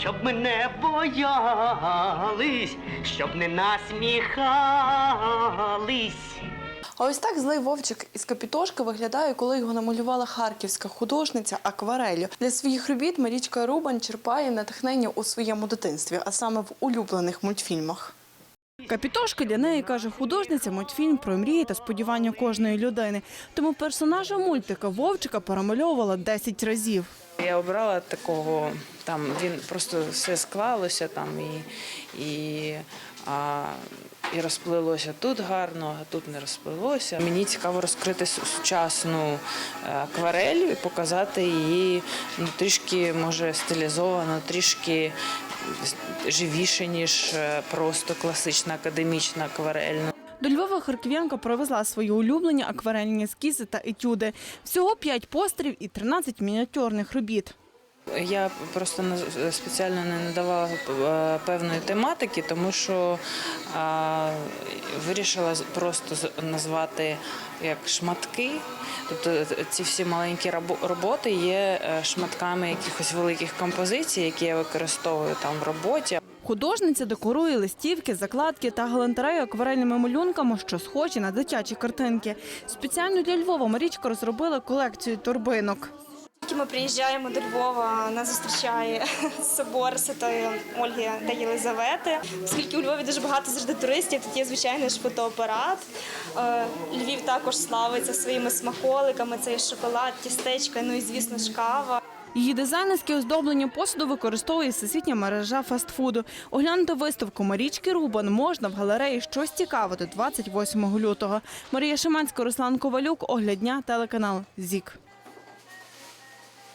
щоб мене боялись, щоб не насміхались. А ось так злий вовчик із капітошки виглядає, коли його намалювала харківська художниця акварелью. Для своїх робіт Марічка Рубан черпає натхнення у своєму дитинстві, а саме в улюблених мультфільмах. Капітошка для неї каже художниця мультфільм про мрії та сподівання кожної людини. Тому персонажа мультика Вовчика перемальовувала 10 разів. Я обрала такого, там він просто все склалося там і, і, а, і розплилося тут гарно, а тут не розплилося. Мені цікаво розкрити сучасну е, акварель і показати її ну, трішки, може, стилізовано, трішки живіше, ніж е, просто класична академічна акварель. До Львова харків'янка привезла свої улюблені акварельні ескізи та етюди. Всього 5 постерів і 13 мініатюрних робіт. Я просто спеціально не надавала е, певної тематики, тому що вирішила просто назвати як шматки. Тобто ці всі маленькі роботи є е, шматками якихось великих композицій, які я використовую там в роботі. Художниця декорує листівки, закладки та галантерею акварельними малюнками, що схожі на дитячі картинки. Спеціально для Львова Марічка розробила колекцію торбинок. Тільки ми приїжджаємо до Львова, нас зустрічає собор Святої Ольги та Єлизавети. Оскільки у Львові дуже багато завжди туристів, тут є звичайно ж фотоапарат. Е, Львів також славиться своїми смаколиками. Це і шоколад, тістечка, ну і звісно ж кава. Її дизайнерське оздоблення посуду використовує всесвітня мережа фастфуду. Оглянути виставку Марічки Рубан можна в галереї «Щось цікаве» до 28 лютого. Марія Шиманська, Руслан Ковалюк, Оглядня, телеканал ЗІК.